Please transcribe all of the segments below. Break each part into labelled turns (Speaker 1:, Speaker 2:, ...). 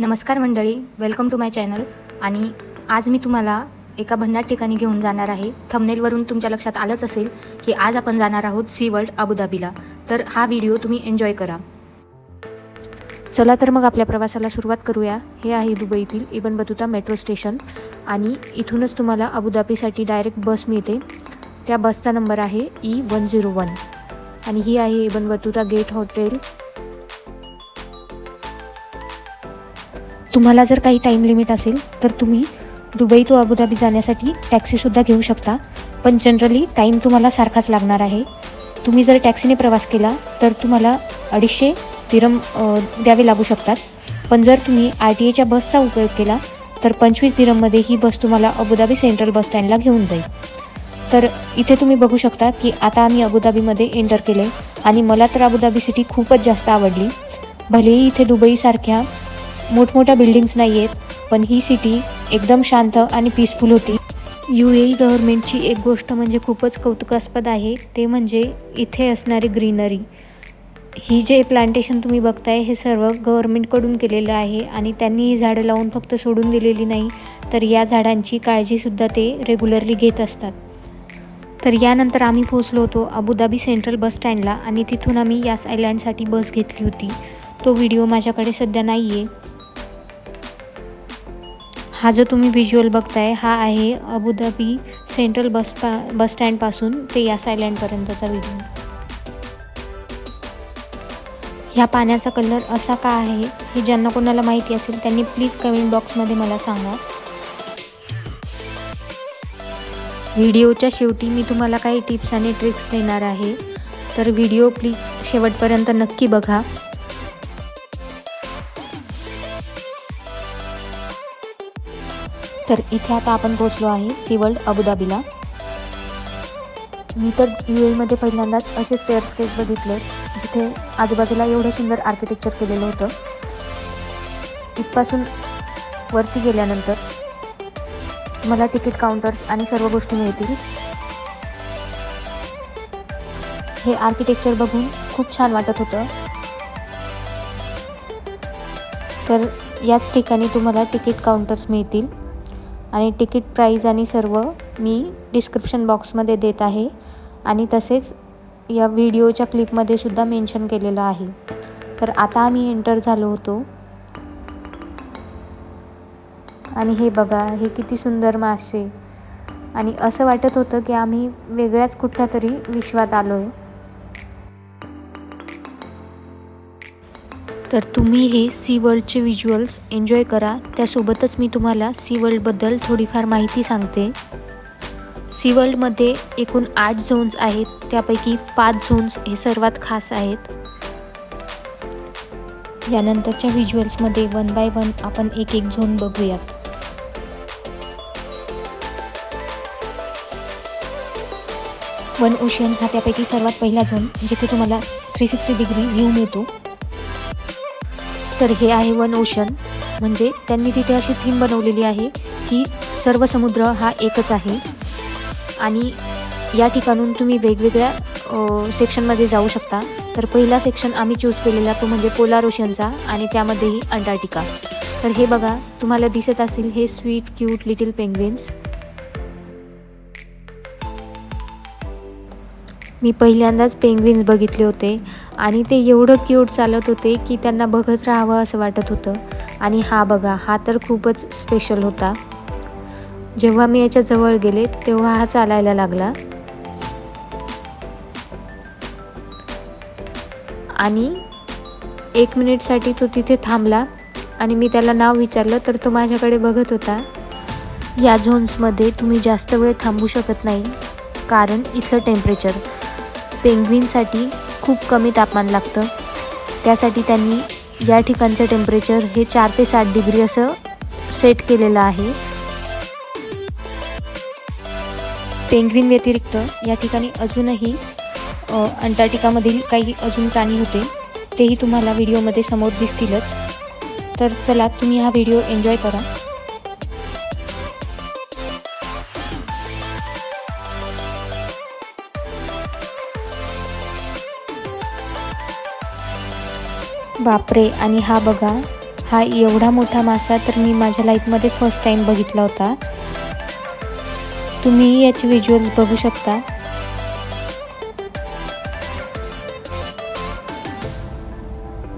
Speaker 1: नमस्कार मंडळी welcome to my channel आणि आज मी तुम्हाला एका भन्नाट ठिकाणी घेऊन जाणार आहे. थंबनेलवरून तुमच्या लक्षात आलंच असेल की आज आपण जाणार आहोत सी वर्ल्ड अबुधाबीला तर हा व्हिडिओ तुम्ही एन्जॉय करा. चला तर मग आपल्या प्रवासाला सुरुवात करूया. हे आहे दुबईतील इबन बतुता मेट्रो स्टेशन आणि इथूनच तुम्हाला अबुधाबीसाठी डायरेक्ट बस मिळते. त्या बसचा नंबर आहे ई वन झिरो वन आणि ही आहे इबन बतुता गेट हॉटेल तुम्हाला जर काही टाईम लिमिट असेल तर तुम्ही दुबई टू अबुधाबी जाण्यासाठी टॅक्सीसुद्धा घेऊ शकता. पण जनरली टाईम तुम्हाला सारखाच लागणार आहे. तुम्ही जर टॅक्सीने प्रवास केला तर तुम्हाला अडीचशे दिरम द्यावे लागू शकतात. पण जर तुम्ही आर टी एच्या बसचा उपयोग केला तर पंचवीस दिरममध्ये ही बस तुम्हाला अबुधाबी सेंट्रल बस स्टँडला घेऊन जाईल. तर इथे तुम्ही बघू शकता की आता आम्ही अबुधाबीमध्ये एंटर केले आणि मला तर अबुधाबी सिटी खूपच जास्त आवडली. भलेही इथे दुबईसारख्या मोठमोठ्या बिल्डिंग्स नाही आहेत पण ही सिटी एकदम शांत आणि पीसफुल होती. यू ए ई गव्हर्मेंटची एक गोष्ट म्हणजे खूपच कौतुकास्पद आहे ते म्हणजे इथे असणारी ग्रीनरी ही जे प्लांटेशन तुम्ही बघताय हे सर्व गव्हर्मेंटकडून केलेलं आहे आणि त्यांनी ही झाडं लावून फक्त सोडून दिलेली नाही तर या झाडांची काळजीसुद्धा ते रेग्युलरली घेत असतात. तर यानंतर आम्ही पोहोचलो होतो अबुधाबी सेंट्रल बस स्टँडला आणि तिथून आम्ही यास आयलँडसाठी बस घेतली होती. तो व्हिडिओ माझ्याकडे सध्या नाही आहे हा जो तुम्ही व्हिज्युअल बघताय हा आहे अबुधाबी सेंट्रल बस पा बस स्टँडपासून ते या सायलँडपर्यंतचा व्हिडिओ ह्या पाण्याचा कलर असा का आहे हे ज्यांना कोणाला माहिती असेल त्यांनी प्लीज कमेंट बॉक्समध्ये मला सांगा. व्हिडिओच्या शेवटी मी तुम्हाला काही टिप्स आणि ट्रिक्स देणार आहे. तर व्हिडिओ प्लीज शेवटपर्यंत नक्की बघा. तर इथे आता आपण पोहोचलो आहे सी वर्ल्ड अबुधाबीला मी तर यू एमध्ये पहिल्यांदाच असे स्टेअर स्केच बघितले जिथे आजूबाजूला एवढं सुंदर आर्किटेक्चर केलेलं होतं. इथपासून वरती गेल्यानंतर मला तिकीट काउंटर्स आणि सर्व गोष्टी मिळतील. हे आर्किटेक्चर बघून खूप छान वाटत होतं. तर याच ठिकाणी तुम्हाला तिकीट काउंटर्स मिळतील. आणि तिकीट प्राईज आणि सर्व मी डिस्क्रिप्शन बॉक्समध्ये देत आहे. आणि तसेच या व्हिडिओच्या क्लिपमध्ये सुद्धा मेन्शन केलेलं आहे. तर आता आम्ही एंटर झालो होतो. आणि हे बघा हे किती सुंदर मासे. आणि असं वाटत होतं की आम्ही वेगळ्याच कुठल्या तरी विश्वात आलो आहे तर तुम्ही हे सी वर्ल्डचे व्हिज्युअल्स एन्जॉय करा. त्यासोबतच मी तुम्हाला सी वर्ल्डबद्दल थोडीफार माहिती सांगते. सी वर्ल्डमध्ये एकूण आठ झोन्स आहेत. त्यापैकी पाच झोन्स हे सर्वात खास आहेत. यानंतरच्या व्हिज्युअल्समध्ये वन बाय वन आपण एक एक झोन बघूयात. वन ओशियन हा त्यापैकी सर्वात पहिला झोन जिथे तुम्हाला थ्री सिक्स्टी डिग्री व्ह्यू मिळतो. तर हे आहे वन ओशन. म्हणजे त्यांनी तिथे अशी थीम बनवलेली आहे की सर्व समुद्र हा एकच आहे. आणि या ठिकाणून तुम्ही वेगवेगळ्या सेक्शनमध्ये जाऊ शकता. तर पहिला सेक्शन आम्ही चूज केलेला तो म्हणजे पोलार ओशनचा आणि त्यामध्येही अंटार्क्टिका. तर हे बघा तुम्हाला दिसत असेल हे स्वीट क्यूट लिटिल पेंग्विन्स मी पहिल्यांदाच पेंग्विन्स बघितले होते आणि ते एवढं क्यूट चालत होते की त्यांना बघत राहावं असं वाटत होतं. आणि हा बघा हा तर खूपच स्पेशल होता. जेव्हा मी याच्या जवळ गेले तेव्हा हा चालायला लागला. आणि एक मिनिटसाठी तो तिथे थांबला आणि मी त्याला नाव विचारलं तर तो माझ्याकडे बघत होता. या झोन्समध्ये तुम्ही जास्त वेळ थांबू शकत नाही कारण इथलं टेम्परेचर पेंग्विनसाठी खूप कमी तापमान लागतं. त्यासाठी त्यांनी या ठिकाणचं टेम्परेचर हे चार ते सात डिग्री असं सेट केलेलं आहे. पेंग्विन व्यतिरिक्त या ठिकाणी अजूनही अंटार्क्टिकामधील काही अजून प्राणी होते. तेही तुम्हाला व्हिडिओमध्ये समोर दिसतीलच. तर चला तुम्ही हा व्हिडिओ एन्जॉय करा. बापरे आणि हा बघा हा एवढा मोठा मासा तर मी माझ्या लाईफमध्ये फर्स्ट टाईम बघितला होता. तुम्ही याचे व्हिज्युअल्स बघू शकता.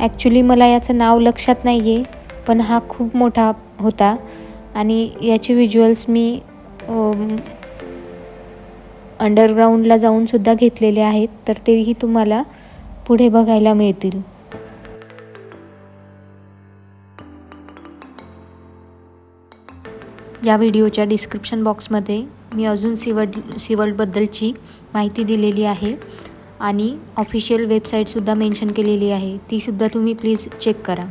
Speaker 1: ॲक्च्युली मला याचं नाव लक्षात नाही आहे पण हा खूप मोठा होता. आणि याचे व्हिज्युअल्स मी अंडरग्राऊंडला जाऊनसुद्धा घेतलेले आहेत तर तेही तुम्हाला पुढे बघायला मिळतील. या व्हिडिओच्या डिस्क्रिप्शन बॉक्समध्ये मी अजून सिवड सीवर्ल्डबद्दलची माहिती दिलेली आहे आणि ऑफिशियल वेबसाईटसुद्धा मेन्शन केलेली आहे. तीसुद्धा तुम्ही प्लीज चेक करा.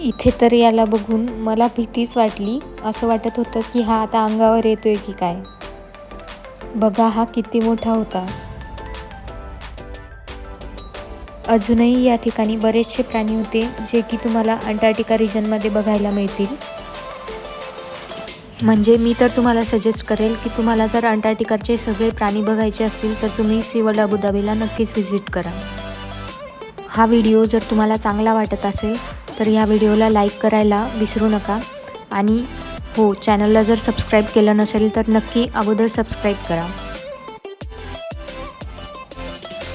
Speaker 1: इथे तर याला बघून मला भीतीच वाटली. असं वाटत होतं की हा आता अंगावर येतोय की काय? बघा हा किती मोठा होता. अजूनही या ठिकाणी बरेचसे प्राणी होते जे की तुम्हाला अंटार्क्टिका रिजनमध्ये बघायला मिळतील. म्हणजे मी तर तुम्हाला सजेस्ट करेल की तुम्हाला जर अंटार्क्टिकाचे सगळे प्राणी बघायचे असतील तर तुम्ही सिवल अबुधाबीला नक्कीच व्हिजिट करा. हा व्हिडिओ जर तुम्हाला चांगला वाटत असेल तर ह्या व्हिडिओला लाईक करायला विसरू नका. आणि हो चॅनलला जर सबस्क्राईब केलं नसेल तर नक्की अगोदर सबस्क्राईब करा.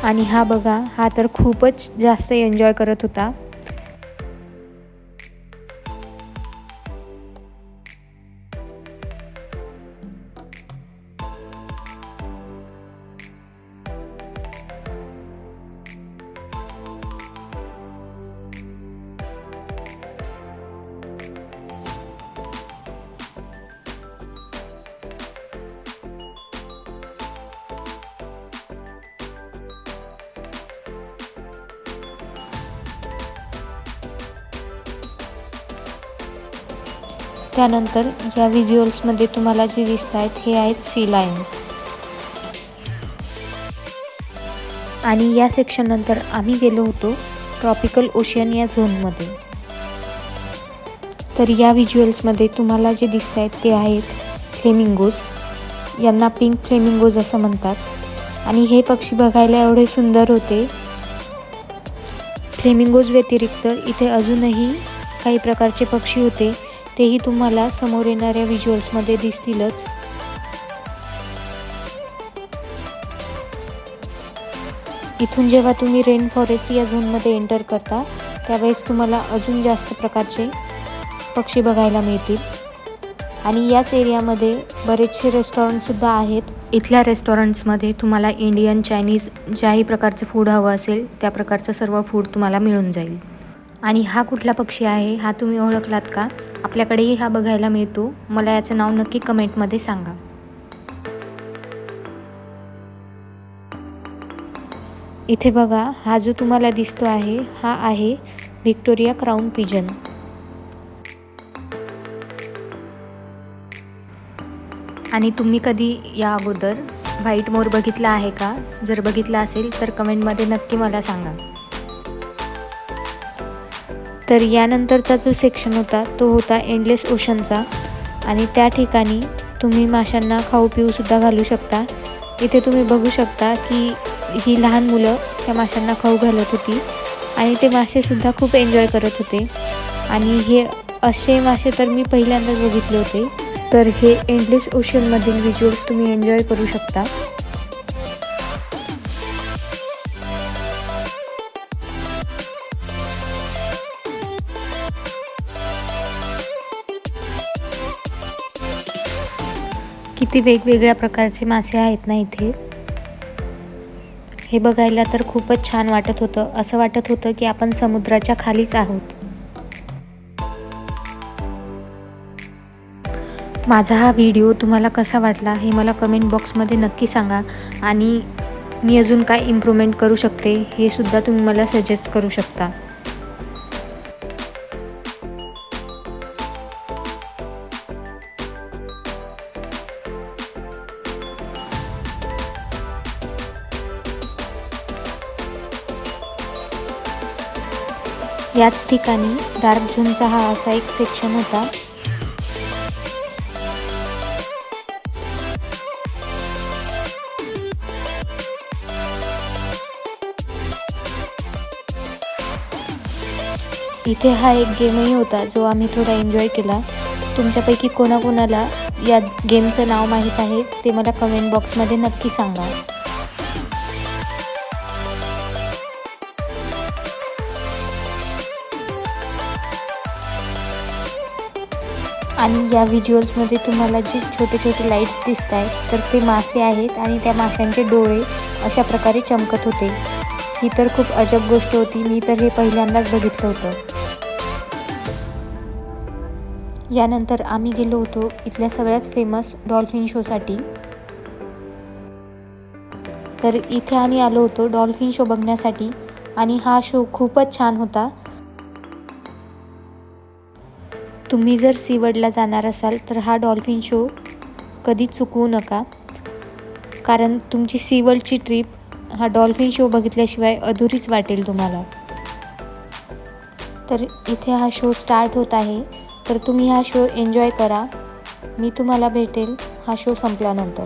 Speaker 1: आणि हा बघा हा तर खूपच जास्त एन्जॉय करत होता. त्यानंतर या व्हिज्युअल्समध्ये तुम्हाला जे दिसत आहेत हे आहेत सी लाईन्स आणि या सेक्शननंतर आम्ही गेलो होतो ट्रॉपिकल ओशियन या झोनमध्ये तर या व्हिज्युअल्समध्ये तुम्हाला जे दिसत आहेत ते आहेत फ्लेमिंगोज यांना पिंक फ्लेमिंगोज असं म्हणतात. आणि हे पक्षी बघायला एवढे सुंदर होते. फ्लेमिंगोज व्यतिरिक्त इथे अजूनही काही प्रकारचे पक्षी होते. तेही तुम्हाला समोर येणाऱ्या व्हिज्युअल्समध्ये दिसतीलच. इथून जेव्हा तुम्ही रेन फॉरेस्ट या झोनमध्ये एंटर करता त्यावेळेस तुम्हाला अजून जास्त प्रकारचे पक्षी बघायला मिळतील. आणि याच एरियामध्ये बरेचसे रेस्टॉरंटसुद्धा आहेत. इथल्या रेस्टॉरंट्समध्ये तुम्हाला इंडियन चायनीज ज्याही प्रकारचं फूड हवं असेल त्या प्रकारचं सर्व फूड तुम्हाला मिळून जाईल. आणि हा कुठला पक्षी आहे हा तुम्ही ओळखलात का? आपल्याकडेही हा बघायला मिळतो. मला याचं नाव नक्की कमेंटमध्ये सांगा. इथे बघा हा जो तुम्हाला दिसतो आहे हा आहे व्हिक्टोरिया क्राऊन पिजन. आणि तुम्ही कधी या अगोदर व्हाईट मोर बघितला आहे का? जर बघितला असेल तर कमेंटमध्ये नक्की मला सांगा. तर यानंतरचा जो सेक्शन होता तो होता एंडलेस ओशनचा आणि त्या ठिकाणी तुम्ही माशांना खाऊ पिऊसुद्धा घालू शकता. इथे तुम्ही बघू शकता की ही लहान मुलं त्या माशांना खाऊ घालत होती. आणि ते मासेसुद्धा खूप एन्जॉय करत होते. आणि हे असे मासे तर मी पहिल्यांदाच बघितले होते. तर हे एंडलेस ओशनमधील व्हिज्युअल्स तुम्ही एन्जॉय करू शकता. किती वेगवेगळ्या प्रकारचे मासे आहेत ना इथे? हे बघायला तर खूपच छान वाटत होतं. असं वाटत होतं की आपण समुद्राच्या खालीच आहोत. माझा हा व्हिडिओ तुम्हाला कसा वाटला हे मला कमेंट बॉक्समध्ये नक्की सांगा आणि मी अजून काय इम्प्रूव्हमेंट करू शकते हे सुद्धा तुम्ही मला सजेस्ट करू शकता. याच ठिकाणी डार्क झोनचा हा असा एक सेक्शन होता. इथे हा एक गेमही होता जो आम्ही थोडा एन्जॉय केला. तुमच्यापैकी कोणाकोणाला या गेमचं नाव माहीत आहे ते मला कमेंट बॉक्समध्ये नक्की सांगा. आणि या व्हिज्युअल्समध्ये तुम्हाला जे छोटे छोटे लाईट्स दिसत आहेत तर ते मासे आहेत आणि त्या माशांचे डोळे अशा प्रकारे चमकत होते. ही तर खूप अजब गोष्ट होती. मी तर हे पहिल्यांदाच बघितलं होतं. यानंतर आम्ही गेलो होतो इथल्या सगळ्यात फेमस डॉल्फिन शोसाठी तर इथे आम्ही आलो होतो डॉल्फिन शो बघण्यासाठी आणि हा शो खूपच छान होता. तुम्ही जर सीवडला जाणार असाल तर हा डॉल्फिन शो कधी चुकवू नका. कारण तुमची सीवडची ट्रिप हा डॉल्फिन शो बघितल्याशिवाय अधुरीच वाटेल तुम्हाला. तर इथे हा शो स्टार्ट होत आहे. तर तुम्ही हा शो एन्जॉय करा. मी तुम्हाला भेटेल. हा शो संपल्यानंतर.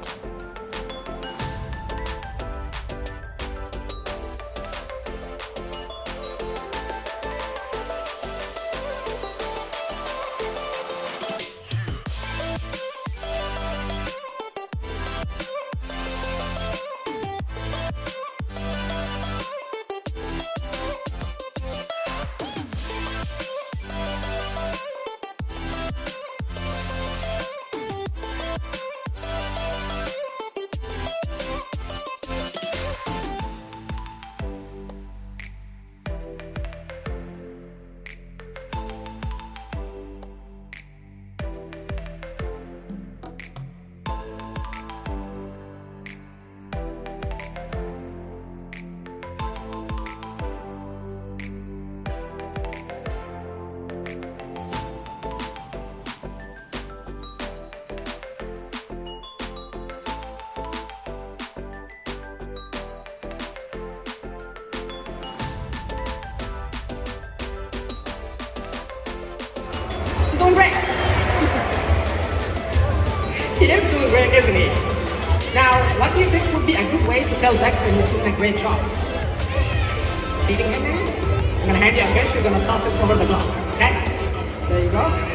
Speaker 2: Great, isn't he? Now, what do you think would be a good way to tell Dexter he's doing a great job? Feeding him? I'm gonna hand you a fish, you're gonna toss it over the glass, okay? There you go.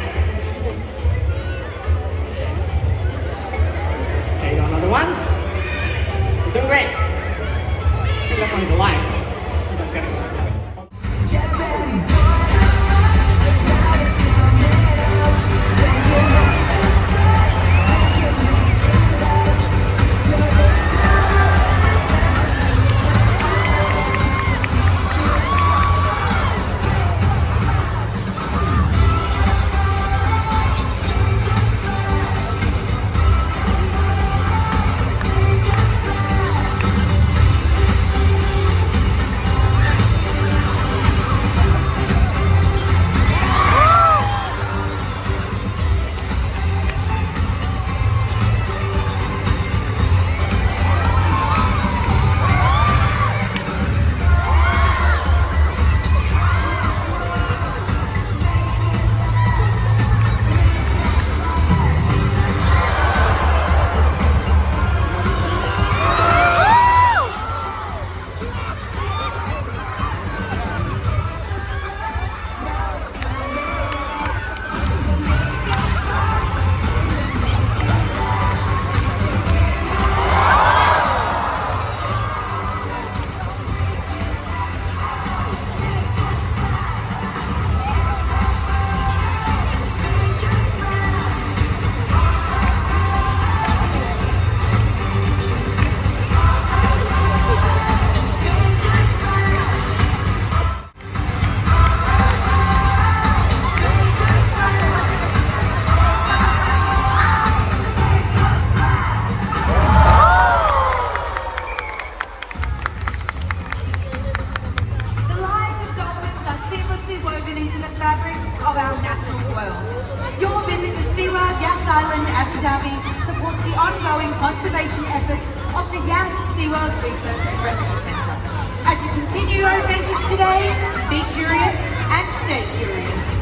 Speaker 3: Dhabi supports the ongoing conservation efforts of the Yas SeaWorld Research and Rescue Centre. As you continue your adventures today, be curious and stay curious.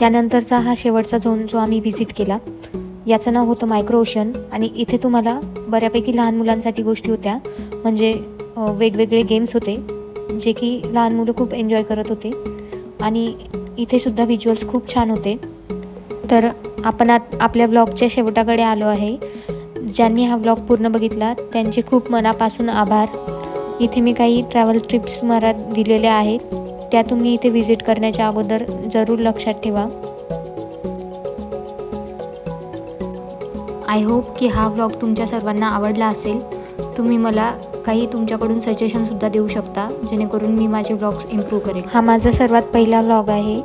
Speaker 1: यानंतरचा हा शेवटचा zone जो आम्ही visit केला याचं नाव होतं micro ocean आणि इथे तुम्हाला बऱ्यापैकी लहान मुलांसाठी गोष्टी होत्या. म्हणजे वेगवेगळे गेम्स होते जे की लहान मुलं खूप एन्जॉय करत होते. आणि इथे सुद्धा व्हिज्युअल्स खूप छान होते. तर आपण आत आपल्या ब्लॉगच्या शेवटाकडे आलो आहे. ज्यांनी हा ब्लॉग पूर्ण बघितला त्यांचे खूप मनापासून आभार. इथे मी काही ट्रॅव्हल ट्रिप्स मला दिलेल्या आहेत. त्या तुम्ही इथे व्हिजिट करण्याच्या अगोदर जरूर लक्षात ठेवा. आय होप की हा व्लॉग तुमच्या सर्वांना आवडला असेल. तुम्ही मला काही तुमच्याकडून सजेशनसुद्धा देऊ शकता जेणेकरून मी माझे व्लॉग्स इम्प्रूव्ह करेन. हा माझा सर्वात पहिला व्लॉग आहे.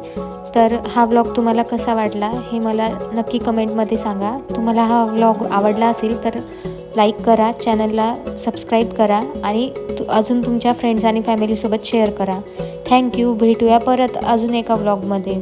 Speaker 1: तर हा व्लॉग तुम्हाला कसा वाटला हे मला नक्की कमेंटमध्ये सांगा. तुम्हाला हा व्लॉग आवडला असेल तर लाईक करा चॅनलला सबस्क्राईब करा आणि तु अजून तुमच्या फ्रेंड्स आणि फॅमिलीसोबत शेअर करा. थँक्यू. भेटूया परत अजून एका ब्लॉगमध्ये